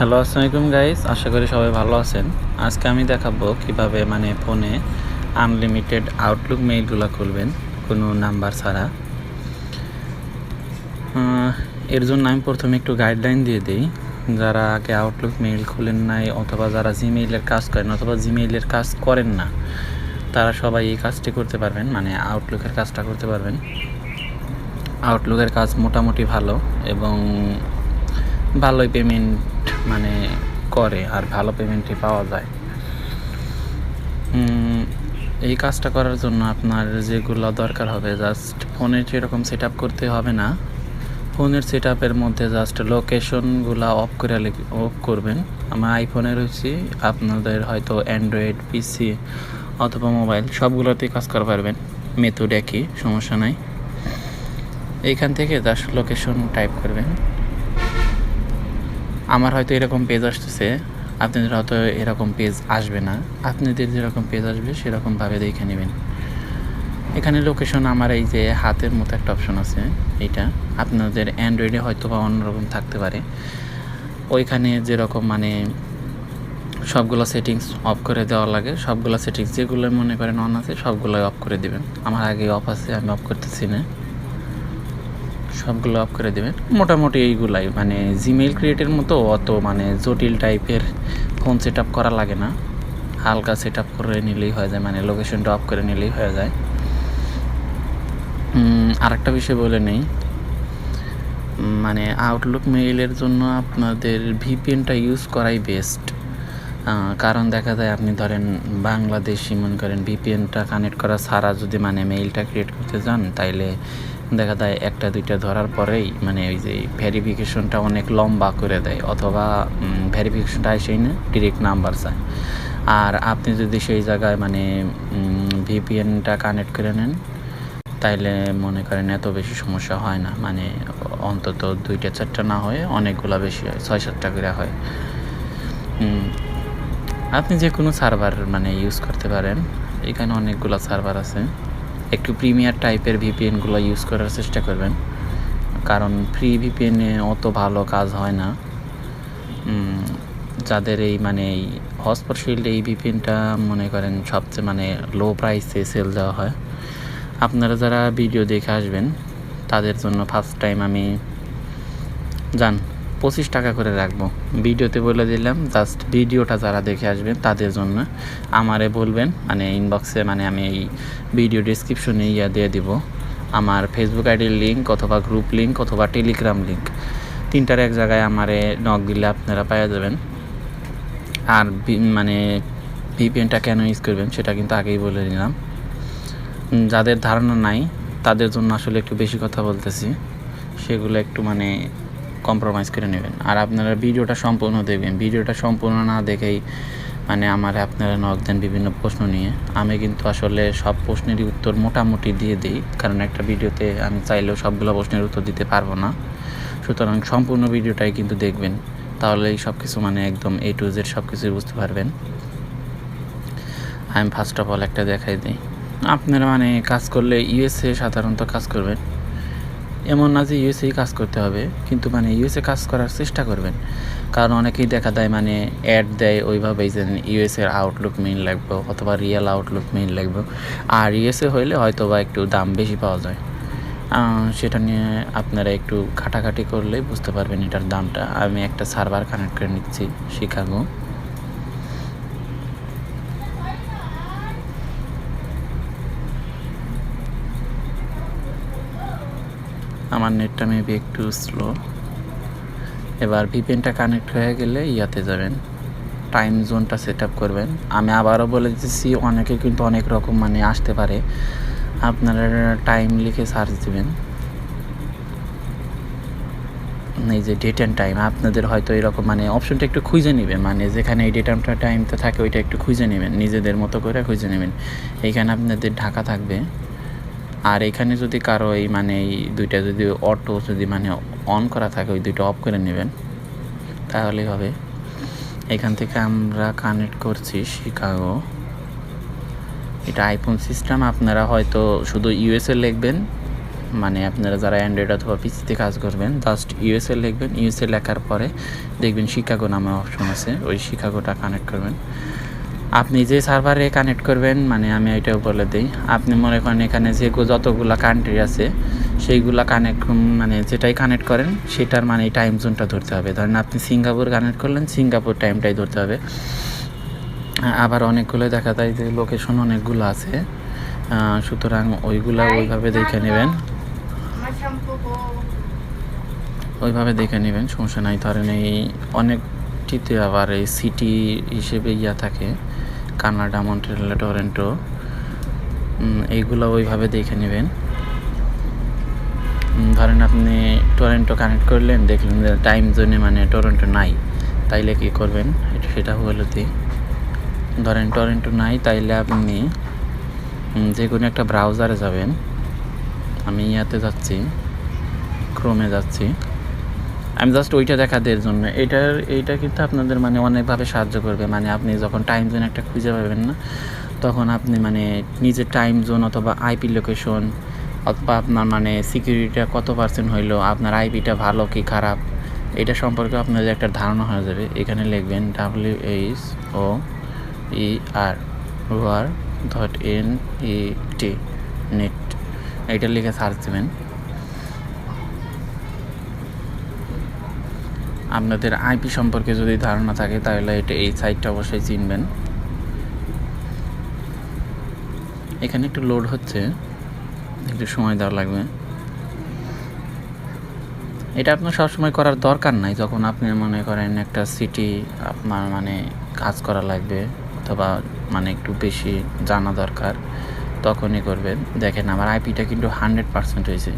Hello আসসালামাইকুম guys আশা করি সবাই ভালো আছেন। আজকে আমি দেখাবো কীভাবে মানে ফোনে আনলিমিটেড আউটলুক মেইলগুলো খুলবেন, কোনো নাম্বার ছাড়া। এর জন্য আমি প্রথমে একটু গাইডলাইন দিয়ে দিই। যারা আগে আউটলুক মেইল খুলেন নাই অথবা যারা জিমেইলের কাজ করেন অথবা জিমেইলের কাজ করেন না, তারা সবাই এই কাজটি করতে পারবেন মানে আউটলুকের কাজটা করতে পারবেন। আউটলুকের কাজ মোটামুটি ভালো এবং ভালোই পেমেন্ট মানে করে আর ভালো পেমেন্টই পাওয়া যায়। এই কাজটা করার জন্য আপনার যেগুলো দরকার হবে জাস্ট ফোনের যেরকম সেট আপ করতে হবে না। ফোনের সেট আপের মধ্যে জাস্ট লোকেশনগুলো অফ করে অফ করবেন। আমার আইফোনে রয়েছে, আপনাদের হয়তো অ্যান্ড্রয়েড পিসি অথবা মোবাইল সবগুলোতেই কাজ করতে পারবেন। মেথড একই সমস্যা নাই। এইখান থেকে জাস্ট লোকেশন টাইপ করবেন। আমার হয়তো এরকম পেজ আসতেছে আপনাদের হয়তো এরকম পেজ আসবে না। আপনাদের যেরকম পেজ আসবে, সেরকমভাবে দেখে নেবেন। এখানে লোকেশন আমার এই যে হাতের মতো একটা অপশন আছে, এইটা। আপনাদের অ্যান্ড্রয়েডে হয়তো বা অন্যরকম থাকতে পারে। ওইখানে যেরকম মানে সবগুলো সেটিংস অফ করে দেওয়া লাগে। সবগুলো সেটিংস যেগুলো মনে করেন অন আছে, সবগুলোই অফ করে দিবেন। আমার আগে অফ আছে, আমি অফ করতেছি না। সবগুলো অফ করে দেবেন। মোটামুটি এইগুলাই মানে জিমেইল ক্রিয়েটের মতো অত মানে জটিল টাইপের ফোন সেট করা লাগে না। হালকা সেট করে নিলেই হয়ে যায় মানে লোকেশনটা অফ করে নিলেই হয়ে যায়। আর একটা বিষয় বলে নেই। মানে আউটলুক মেইলের জন্য আপনাদের ভিপিএনটা ইউজ করাই বেস্ট কারণ দেখা যায় আপনি ধরেন বাংলাদেশি মনে করেন ভিপিএনটা কানেক্ট করা ছাড়া যদি মানে মেইলটা ক্রিয়েট করতে যান তাইলে দেখা যায় একটা, দুইটা ধরার পরেই মানে ওই যে ভেরিফিকেশনটা অনেক লম্বা করে দেয়, অথবা ভেরিফিকেশনটা আসেই না ডিরেক্ট নাম্বার চায়। আর আপনি যদি সেই জায়গায় মানে ভিপিএনটা কানেক্ট করে নেন, তাইলে মনে করেন এত বেশি সমস্যা হয় না। মানে অন্তত দুইটা, চারটা না হয়ে অনেকগুলো বেশি হয়, ছয়, সাতটা করে হয়। আপনি যে কোনো সার্ভার মানে ইউজ করতে পারেন। এখানে অনেকগুলো সার্ভার আছে। একটু প্রিমিয়ার টাইপের ভিপিএনগুলো ইউজ করার চেষ্টা করবেন। কারণ ফ্রি ভিপিএনে অত ভালো কাজ হয় না। যাদের এই মানে এই হসপট শিল্ডে এই ভিপিএনটা মনে করেন সবচেয়ে মানে লো প্রাইসে সেল দেওয়া হয়। আপনারা যারা ভিডিও দেখে আসবেন, তাদের জন্য ফার্স্ট টাইম আমি যান। পঁচিশ টাকা করে রাখব। ভিডিওতে বলে দিলাম জাস্ট ভিডিওটা যারা দেখে আসবেন তাদের জন্য। আমারে বলবেন মানে ইনবক্সে মানে আমি এই ভিডিও ডিসক্রিপশনে ইয়া দিয়ে দিব। আমার ফেসবুক আইডির লিঙ্ক অথবা গ্রুপ লিঙ্ক অথবা টেলিগ্রাম লিঙ্ক তিনটার এক জায়গায় আমারে নক দিলে আপনারা পাওয়া যাবেন। আর মানে ভিপিএনটা কেন ইউজ করবেন সেটা কিন্তু আগেই বলে উম, যাদের ধারণা নাই তাদের জন্য আসলে একটু বেশি কথা বলতেছি। সেগুলো একটু মানে কম্প্রোমাইজ করে নেবেন। আর আপনারা ভিডিওটা সম্পূর্ণ দেখবেন। ভিডিওটা সম্পূর্ণ না দেখেই মানে আমার আপনারা নক দেন বিভিন্ন প্রশ্ন নিয়ে। আমি কিন্তু আসলে সব প্রশ্নেরই উত্তর মোটামুটি দিয়ে দিই। কারণ একটা ভিডিওতে আমি চাইলেও সবগুলো প্রশ্নের উত্তর দিতে পারব না। সুতরাং সম্পূর্ণ ভিডিওটাই কিন্তু দেখবেন। তাহলেই সব কিছু মানে একদম এ টু জেড সব কিছুই বুঝতে পারবেন। আমি ফার্স্ট অফ অল একটা দেখাই দিই। আপনারা মানে কাজ করলে ইউএসএ সাধারণত কাজ করবেন। এমন না যে ইউএসএ কাজ করতে হবে, কিন্তু মানে ইউএসএ কাজ করার চেষ্টা করবেন। কারণ অনেকেই দেখা দেয় মানে অ্যাড দেয় ওইভাবেই যে ইউএসএর আউটলুক মেইন লাগবে অথবা রিয়েল আউটলুক মেইন লাগবে। আর ইউএসএ হইলে হয়তো বা একটু দাম বেশি পাওয়া যায়। সেটা নিয়ে আপনারা একটু ঘাটাঘাটি করলেই বুঝতে পারবেন এটার দামটা। আমি একটা সার্ভার কানেক্ট করে নিচ্ছি, শিকাগো। আমার নেটটা মেবি একটু স্লো এবার ভিপিএনটা কানেক্ট হয়ে গেলে ইয়াতে যাবেন। টাইম জোনটা সেট আপ করবেন। আমি আবারও বলে দিচ্ছি অনেকে কিন্তু অনেক রকম মানে আসতে পারে। আপনারা টাইম লিখে সার্চ দিবেন। এই যে ডেট অ্যান্ড টাইম আপনাদের হয়তো এরকম মানে অপশনটা একটু খুঁজে নেবেন। মানে যেখানে এই ডেট অ্যান্ড টাইমটা থাকে, ওইটা একটু খুঁজে নেবেন। নিজেদের মতো করে খুঁজে নেবেন। এইখানে আপনাদের ঢাকা থাকবে। আর এখানে যদি কারও এই মানে এই দুইটা যদি অটো যদি মানে অন করা থাকে, ওই দুইটা অফ করে নেবেন, তাহলেই হবে। এখান থেকে আমরা কানেক্ট করছি শিকাগো। এটা আইফোন সিস্টেম আপনারা হয়তো শুধু ইউএসএ লিখবেন মানে আপনারা যারা অ্যান্ড্রয়েড অথবা পিসিতে কাজ করবেন জাস্ট ইউএসএ লিখবেন। ইউএসএ লেখার পরে দেখবেন শিকাগো নামে অপশন আছে, ওই শিকাগোটা কানেক্ট করবেন। আপনি যে সার্ভারে কানেক্ট করবেন মানে আমি এটাও বলে দিই আপনি মনে করেন এখানে যে যতগুলো কান্ট্রি আছে সেইগুলা কানেক্ট মানে যেটাই কানেক্ট করেন সেটার মানে টাইম জোনটা ধরতে হবে। ধরেন আপনি সিঙ্গাপুর কানেক্ট করলেন সিঙ্গাপুর টাইমটাই ধরতে হবে। আবার অনেকগুলো দেখা যায় যে লোকেশন অনেকগুলো আছে। সুতরাং ওইগুলা ওইভাবে দেখে নেবেন। ওইভাবে দেখে নেবেন সমস্যা নাই। ধরেন এই অনেকটিতে আবার এই সিটি হিসেবে ইয়া থাকে। Canada, Montreal, Toronto. এইগুলো ওইভাবে দেখে নেবেন। ধরেন আপনি টরেন্টো কানেক্ট করলেন, দেখলেন যে টাইম জোনে মানে টরেন্টো নাই, তাইলে কি করবেন? এটা সেটা হলো ধরেন টরেন্টো নাই, তাইলে আপনি যে কোনো একটা ব্রাউজারে যাবেন। আমি ইয়াতে যাচ্ছি ক্রোমে যাচ্ছি। আমি জাস্ট ওইটা দেখাদের জন্য। এটার, এইটা কিন্তু আপনাদের মানে অনেকভাবে সাহায্য করবে। মানে আপনি যখন টাইম জোন একটা খুঁজে পাবেন না, তখন আপনি মানে নিজের টাইম জোন অথবা আইপি লোকেশন অথবা আপনার মানে সিকিউরিটিটা কত পার্সেন্ট হইল, আপনার আইপিটা ভালো কি খারাপ, এটা সম্পর্কে আপনাদের একটা ধারণা হয়ে যাবে। এখানে লিখবেন W H O E R whoer dot N E T net এটা লিখে সার্চ দেবেন। আপনাদের আইপি সম্পর্কে যদি ধারণা থাকে, তাহলে এটা এই সাইটটা অবশ্যই চিনবেন। এখানে একটু লোড হচ্ছে। একটু সময় দেওয়া লাগবে। এটা আপনার সবসময় করার দরকার নাই, যখন আপনি মনে করেন একটা সিটি আপনার মানে কাজ করা লাগবে, অথবা মানে একটু বেশি জানা দরকার, তখনই করবেন দেখেন আমার আইপিটা কিন্তু হান্ড্রেড পার্সেন্ট হয়েছে।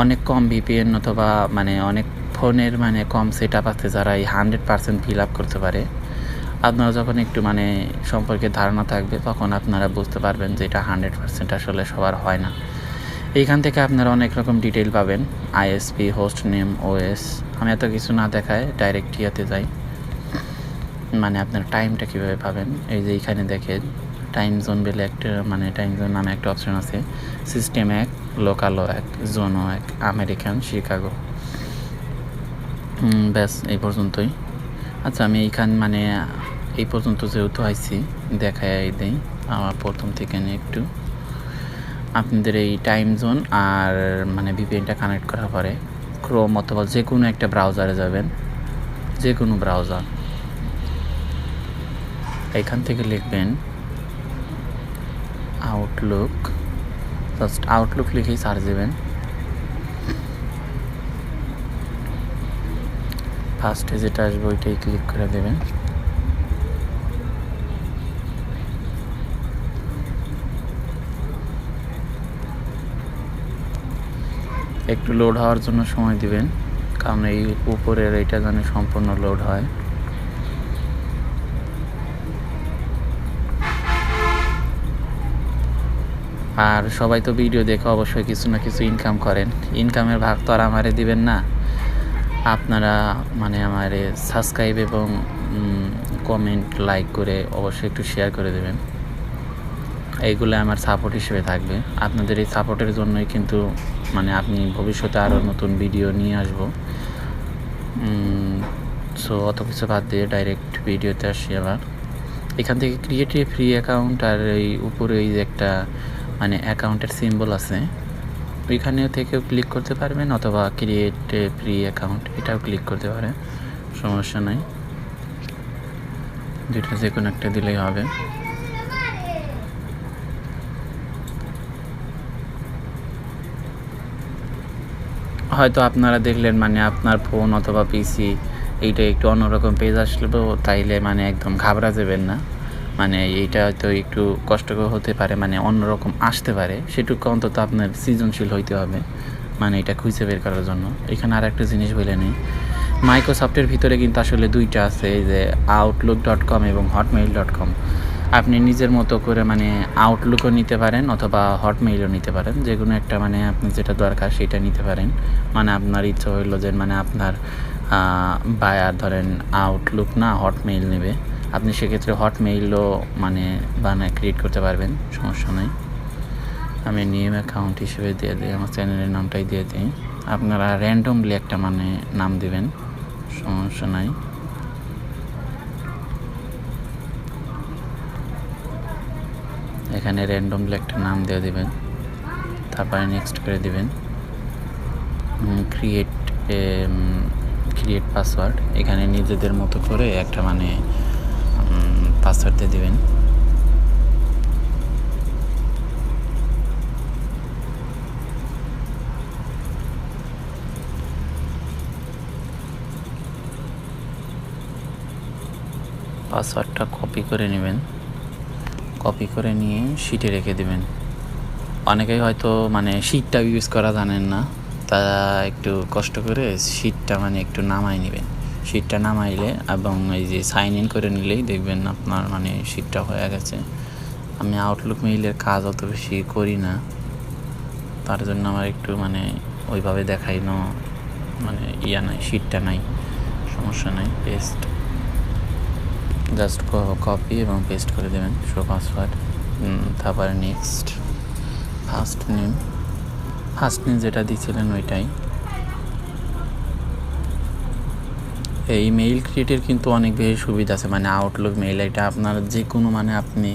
অনেক কম ভিপিএন অথবা মানে অনেক ফোনের মানে কম সেট আপ আছে যারা এই হান্ড্রেড পার্সেন্ট ফিল আপ করতে পারে, আপনারা যখন একটু মানে সম্পর্কে ধারণা থাকবে, তখন আপনারা বুঝতে পারবেন যে এটা হান্ড্রেড পার্সেন্ট আসলে সবার হয় না। এইখান থেকে আপনারা অনেক রকম ডিটেল পাবেন। আইএসপি হোস্ট নেম ওএস আমি এত কিছু না দেখায় ডাইরেক্ট ইয়াতে যাই। মানে আপনার টাইমটা কীভাবে পাবেন? এই যে এইখানে দেখেন টাইম জোন বলে একটা মানে টাইম জোন নামে একটা অপশন আছে। সিস্টেম এক লোকালও এক জোনও এক আমেরিকান শিকাগো ব্যাস, এই পর্যন্তই। আচ্ছা আমি এইখান মানে এই পর্যন্ত যেহেতু আইছি, দেখাই দেই, আমার প্রথম থেকে একটু। আপনাদের এই টাইম জোন আর মানে ভিপিএনটা কানেক্ট করার পরে ক্রোম অথবা যে কোনো একটা ব্রাউজারে যাবেন। যে কোনো ব্রাউজার এখান থেকে লিখবেন আউটলুক জাস্ট আউটলুক লিখেই সার্চ দেবেন। ফার্স্টে যেটা আসবে ওইটাই ক্লিক করে দেবেন। একটু লোড হওয়ার জন্য সময় দিবেন, কারণ এই উপরের এইটা যেন সম্পূর্ণ লোড হয়। আর সবাই তো ভিডিও দেখে অবশ্যই কিছু না কিছু ইনকাম করেন। ইনকামের ভাগ তো আর আমারে দিবেন না। আপনারা মানে আমার সাবস্ক্রাইব এবং কমেন্ট লাইক করে অবশ্যই একটু শেয়ার করে দেবেন। এইগুলো আমার সাপোর্ট হিসেবে থাকবে। আপনাদের এই সাপোর্টের জন্যই কিন্তু মানে আপনি ভবিষ্যতে আরও নতুন ভিডিও নিয়ে আসব। সো অত কিছু বাদ দিয়ে ডাইরেক্ট ভিডিওতে আসি আবার। এখান থেকে ক্রিয়েটিভ ফ্রি অ্যাকাউন্ট আর এই উপরে এই যে একটা মানে অ্যাকাউন্টের সিম্বল আছে। ওইখানেও থেকেও ক্লিক করতে পারবেন অথবা ক্রিয়েট ফ্রি অ্যাকাউন্ট এটাও ক্লিক করতে পারেন, সমস্যা নাই। দুইটা যে কোনো একটা দিলেই হবে। হয়তো আপনারা দেখলেন মানে আপনার ফোন অথবা পিসি এইটা একটু অন্যরকম পেজ আসলেও তাইলে মানে একদম ঘাবড়া যাবেন না। মানে এইটা হয়তো একটু কষ্টকর হতে পারে মানে অন্যরকম আসতে পারে। সেটুকু অন্তত আপনার সৃজনশীল হইতে হবে মানে এটা খুঁজে বের করার জন্য। এখানে আর একটা জিনিস বলে নেই। মাইক্রোসফটের ভিতরে কিন্তু আসলে দুইটা আছে যে আউটলুক ডট কম এবং হটমেইল ডট কম আপনি নিজের মতো করে মানে আউটলুকও নিতে পারেন অথবা হটমেইলও নিতে পারেন। যে কোনো একটা মানে আপনি যেটা দরকার সেটা নিতে পারেন। মানে আপনার ইচ্ছা হইল যে মানে আপনার বায়ার ধরেন আউটলুক না হটমেইল নেবে। আপনি সেক্ষেত্রে হটমেইলও মানে বানায় ক্রিয়েট করতে পারবেন, সমস্যা নেই। আমি নিউ অ্যাকাউন্ট হিসেবে দিয়ে দিই, আমার চ্যানেলের নামটাই দিয়ে দিই। আপনারা র্যান্ডমলি একটা মানে নাম দিবেন, সমস্যা নাই। এখানে র্যান্ডমলি একটা নাম দিয়ে দিবেন, তারপরে নেক্সট করে দিবেন। ক্রিয়েট ক্রিয়েট পাসওয়ার্ড এখানে নিজেদের মতো করে একটা মানে পাসওয়ার্ড দিয়ে দিবেন। পাসওয়ার্ডটা কপি করে নেবেন। কপি করে নিয়ে শিটে রেখে দেবেন। অনেকেই হয়তো মানে শিটটা ইউজ করা জানেন না তারা একটু কষ্ট করে শিটটা মানে একটু নামাই নেবেন। শিটটা নামাইলে এবং এই যে সাইন ইন করে নিলেই দেখবেন আপনার মানে শিটটা হয়ে গেছে। আমি আউটলুক মেইলের কাজ অত বেশি করি না। তার জন্য আমার একটু মানে ওইভাবে দেখাইনো মানে ইয়া নাই শিটটা নাই, সমস্যা নাই। পেস্ট জাস্ট কপি এবং পেস্ট করে দেবেন শো পাসওয়ার্ড তারপরে next first name first name যেটা দিয়েছিলেন ওইটাই। এই মেইল ক্রিয়েটের কিন্তু অনেক বেশি সুবিধা আছে। মানে আউটলুক মেইল এটা আপনার যে কোনো মানে আপনি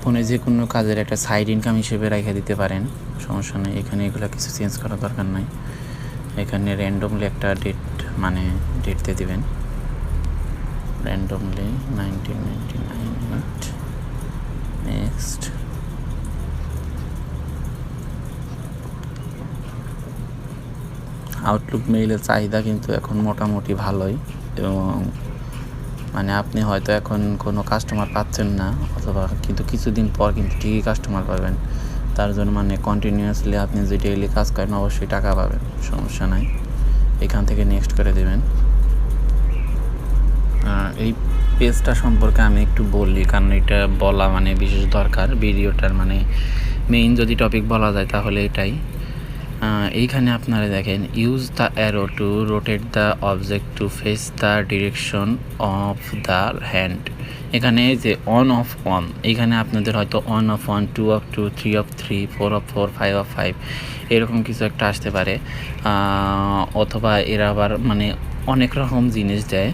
ফোনে যে কোনো কাজের একটা সাইড ইনকাম হিসেবে রেখে দিতে পারেন। সমস্যা নেই, এখানে এগুলো কিছু চেঞ্জ করার দরকার নাই। এখানে র্যান্ডমলি একটা ডেট মানে ডেট দিয়ে দিবেন। randomly 1999 নেক্সট আউটলুক মেইলের চাহিদা কিন্তু এখন মোটামুটি ভালোই। এবং মানে আপনি হয়তো এখন কোনো কাস্টমার পাচ্ছেন না অথবা কিন্তু কিছুদিন পর কিন্তু ঠিকই কাস্টমার পাবেন। তার জন্য মানে কন্টিনিউয়াসলি আপনি যে ডেইলি কাজ করেন অবশ্যই টাকা পাবেন, সমস্যা নাই। এখান থেকে নেক্সট করে দেবেন। এই পেজটা সম্পর্কে আমি একটু বলি, কারণ এটা বলা মানে বিশেষ দরকার। ভিডিওটার মানে মেইন যদি টপিক বলা যায় তাহলে এটাই। এইখানে আপনারা দেখেন use the arrow to rotate the object to face the direction of the hand এখানে যে অন অফ অন এখানে আপনাদের হয়তো on off one two off two three off three four off four five off five এরকম কিছু একটা আসতে পারে। অথবা এরা আবার মানে অনেক রকম জিনিস দেয়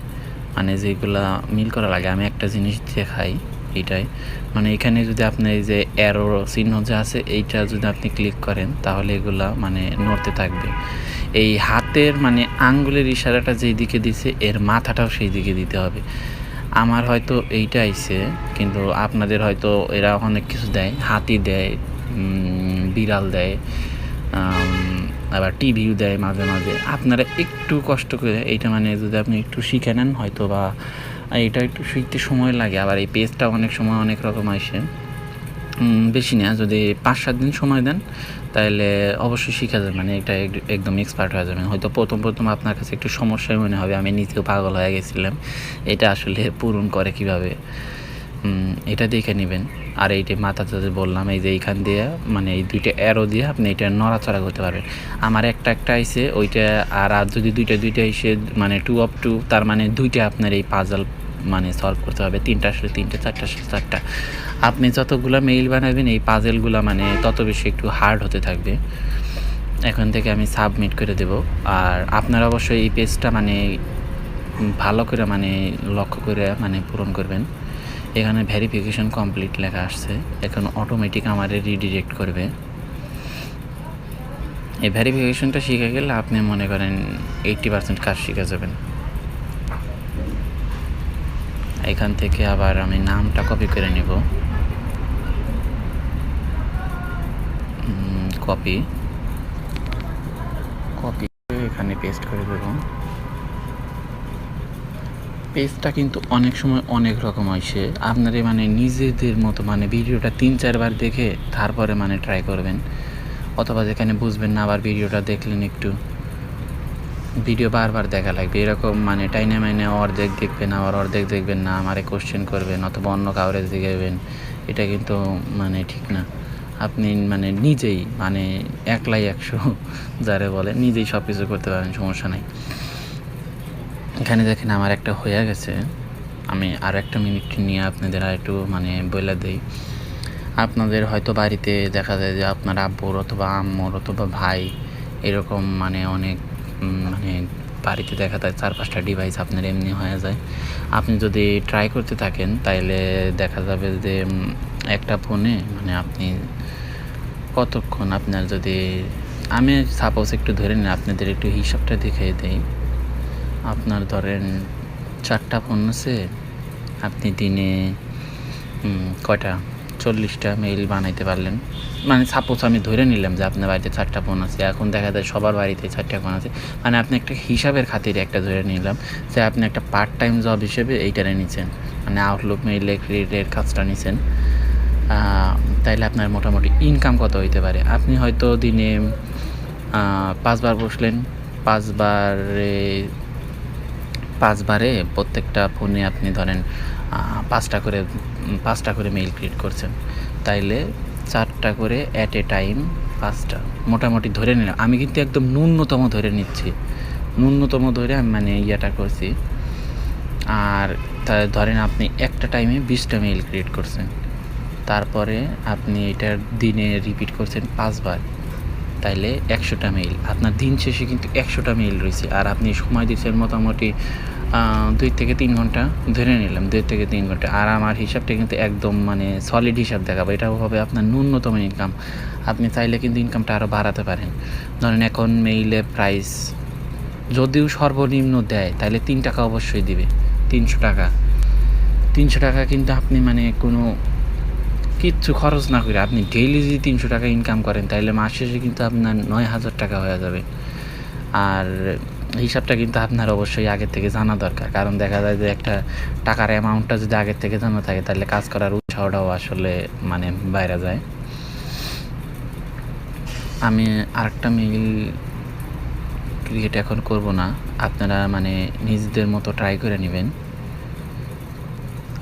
মানে যেগুলা মিল করা লাগে। আমি একটা জিনিস দেখাই। এইটাই মানে এখানে যদি আপনি এই যে অ্যারো চিহ্ন যে আছে, এইটা যদি আপনি ক্লিক করেন, তাহলে এগুলা মানে নড়তে থাকবে। এই হাতের মানে আঙ্গুলের ইশারাটা যেই দিকে দিছে, এর মাথাটাও সেই দিকে দিতে হবে। আমার হয়তো এইটা আইছে, কিন্তু আপনাদের হয়তো এরা অনেক কিছু দেয়। হাতি দেয় বিড়াল দেয় আবার টিভিও দেয় মাঝে মাঝে। আপনারা একটু কষ্ট করে এইটা মানে যদি আপনি একটু শিখে নেন হয়তো বা এটা একটু শিখতে সময় লাগে, আবার এই পেজটা অনেক সময় অনেক রকম আসে। বেশি না, যদি পাঁচ সাত দিন সময় দেন তাহলে অবশ্যই শিখা যাবে মানে এটা একদম এক্সপার্ট হয়ে যাবে হয়তো প্রথম প্রথম আপনার কাছে একটু সমস্যাই মনে হবে, আমি নিজেও পাগল হয়ে গেছিলাম, এটা আসলে পূরণ করে কীভাবে? এটা দেখে নেবেন। আর এইটা যে বললাম, এই যে এইখান দিয়ে মানে এই দুইটা অ্যারো দিয়ে আপনি এটা নড়াচড়া করতে পারবেন। আমার একটা একটা আইসে ওইটা, আর আর যদি দুইটা দুইটা এসে মানে টু অফ টু তার মানে দুইটা আপনার এই পাজল মানে সলভ করতে হবে। তিনটা আসলে তিনটে, চারটা আসলে চারটা। আপনি যতগুলো মেইল বানাবেন, এই পাজেলগুলো মানে তত বেশি একটু হার্ড হতে থাকবে। এখন থেকে আমি সাবমিট করে দেব। আর আপনারা অবশ্যই এই পেজটা মানে ভালো করে মানে লক্ষ্য করে মানে পূরণ করবেন। এখানে ভেরিফিকেশন কমপ্লিট লেখা আসছে। এখন অটোমেটিক আমারে রিডিরেক্ট করবে। এই ভেরিফিকেশনটা শিখে গেলে আপনি মনে করেন এইটটি পার্সেন্ট কাজ শিখে যাবেন। এখান থেকে আবার আমি নামটা কপি করে নেব। কপি কপি এখানে পেস্ট করে দেবো। পেজটা কিন্তু অনেক সময় অনেক রকম আসে আপনারা মানে নিজেদের মতো মানে ভিডিওটা তিন চারবার দেখে তারপরে মানে ট্রাই করবেন। অথবা যেখানে বুঝবেন না, আবার ভিডিওটা দেখলেন একটু। ভিডিও বারবার দেখা লাগবে। এরকম মানে টাইনে মাইনে অর্ধেক দেখবেন আবার অর্ধেক দেখবেন না, আমারে কোশ্চেন করবেন অথবা অন্য কাউরে দেখবেন এটা কিন্তু মানে ঠিক না। আপনি মানে নিজেই মানে একলাই একশো যারে বলে, নিজেই সব কিছু করতে পারেন সমস্যা নাই। এখানে দেখেন আমার একটা হয়ে গেছে। আমি আর একটা মিনিট নিয়ে আপনাদের আর একটু মানে বলে দিই। আপনাদের হয়তো বাড়িতে দেখা যায় যে আপনার আব্বুর অথবা আম্মুর অথবা ভাই এরকম মানে অনেক মানে বাড়িতে দেখা যায় চার পাঁচটা ডিভাইস আপনার এমনি হয়ে যায়। আপনি যদি ট্রাই করতে থাকেন, তাইলে দেখা যাবে যে একটা ফোনে মানে আপনি কতক্ষণ আপনার যদি, আমি সাপোজ একটু ধরে নিন আপনাদের একটু হিসাবটা দেখিয়ে দেই। আপনার ধরেন চারটা ফোন আছে, আপনি দিনে কয়টা? চল্লিশটা মেইল বানাইতে পারলেন। মানে সাপোজ আমি ধরে নিলাম যে আপনার বাড়িতে চারটা ফোন আছে, এখন দেখা যায় সবার বাড়িতে চারটা ফোন আছে। মানে আপনি একটা হিসাবের খাতিরে একটা ধরে নিলাম যে আপনি একটা পার্ট টাইম জব হিসেবে এইটারে নিচ্ছেন মানে আউটলুক মেইলে ক্রেডিটের কাজটা নিছেন। তাইলে আপনার মোটামুটি ইনকাম কত হইতে পারে? আপনি হয়তো দিনে পাঁচবার বসলেন, পাঁচবারে পাঁচবারে প্রত্যেকটা ফোনে আপনি ধরেন পাঁচটা করে পাঁচটা করে মেইল ক্রিয়েট করছেন। তাইলে চারটা করে অ্যাট এ টাইম পাঁচটা। মোটামুটি ধরে নিলাম। আমি কিন্তু একদম ন্যূনতম ধরে নিচ্ছি। ন্যূনতম ধরে আমি মানে ইয়েটা করছি। আর ধরেন আপনি একটা টাইমে বিশটা মেইল ক্রিয়েট করছেন। তারপরে আপনি এটা দিনে রিপিট করছেন পাঁচবার। তাইলে একশোটা মেইল আপনার দিন শেষে কিন্তু একশোটা মেইল রয়েছে। আর আপনি সময় দিচ্ছেন মোটামুটি দুই থেকে তিন ঘণ্টা ধরে নিলাম, দুই থেকে তিন ঘণ্টা। আর আমার হিসাবটা কিন্তু একদম মানে সলিড হিসাব দেখাবো। এটা হবে আপনার ন্যূনতম ইনকাম আপনি চাইলে কিন্তু ইনকামটা আরও বাড়াতে পারেন। ধরেন এখন মেইলে প্রাইস যদিও সর্বনিম্ন দেয়, তাহলে তিন টাকা অবশ্যই দিবে। তিনশো টাকা। তিনশো টাকা কিন্তু আপনি মানে কোনো কিচ্ছু খরচ না করে আপনি ডেইলি যদি তিনশো টাকা ইনকাম করেন, তাহলে মাস শেষে কিন্তু আপনার নয় হাজার টাকা হয়ে যাবে। আর হিসাবটা কিন্তু আপনার অবশ্যই আগে থেকে জানা দরকার। কারণ দেখা যায় যে একটা টাকার অ্যামাউন্টটা যদি আগের থেকে জানা থাকে, তাহলে কাজ করার উৎসাহটাও আসলে মানে বাইরে যায়। আমি আরেকটা মিল ক্রিকেট এখন করব না। আপনারা মানে নিজেদের মতো ট্রাই করে নেবেন।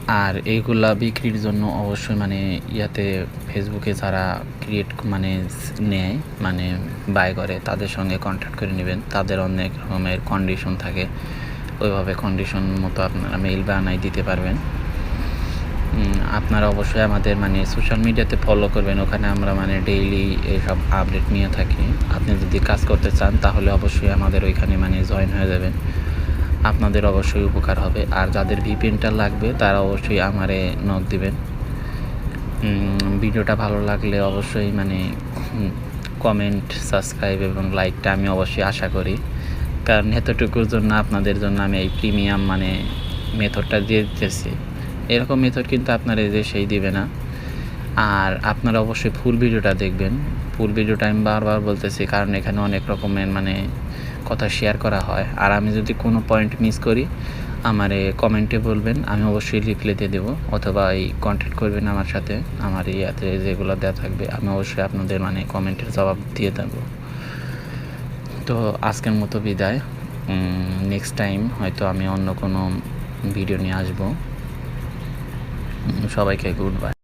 আর এইগুলা বিক্রির জন্য অবশ্যই মানে ইয়াতে ফেসবুকে যারা ক্রিয়েট মানে নেয় মানে বাই করে, তাদের সঙ্গে কন্ট্যাক্ট করে নেবেন। তাদের অনেক রকমের কন্ডিশন থাকে। ওইভাবে কন্ডিশন মতো আপনারা মেইল বানাই দিতে পারবেন। আপনারা অবশ্যই আমাদের মানে সোশ্যাল মিডিয়াতে ফলো করবেন। ওখানে আমরা মানে ডেইলি এইসব আপডেট নিয়ে থাকি। আপনি যদি কাজ করতে চান, তাহলে অবশ্যই আমাদের ওইখানে মানে জয়েন হয়ে যাবেন। আপনাদের অবশ্যই উপকার হবে। আর যাদের ভিপিএনটা লাগবে, তারা অবশ্যই আমারে নক দিবেন। ভিডিওটা ভালো লাগলে অবশ্যই মানে কমেন্ট সাবস্ক্রাইব এবং লাইকটা আমি অবশ্যই আশা করি। কারণ এতটুকুর জন্য আপনাদের জন্য আমি এই প্রিমিয়াম মানে মেথডটা দিয়ে দিতেছি। এরকম মেথড কিন্তু আপনারা যে সেই দিবে না। আর আপনারা অবশ্যই ফুল ভিডিওটা দেখবেন। ফুল ভিডিওটা আমি বারবার বলতেছি, কারণ এখানে অনেক রকমের মানে কথা শেয়ার করা হয়। আর আমি যদি কোনো পয়েন্ট মিস করি, আমার কমেন্টে বলবেন, আমি অবশ্যই রিপ্লাই দিয়ে দেবো। অথবা এই কন্ট্যাক্ট করবেন আমার সাথে, আমার ইয়াতে যেগুলো দেওয়া থাকবে, আমি অবশ্যই আপনাদের মানে কমেন্টের জবাব দিয়ে দেবো। তো আজকের মতো বিদায়। নেক্সট টাইম হয়তো আমি অন্য কোনো ভিডিও নিয়ে আসব। সবাইকে গুড বাই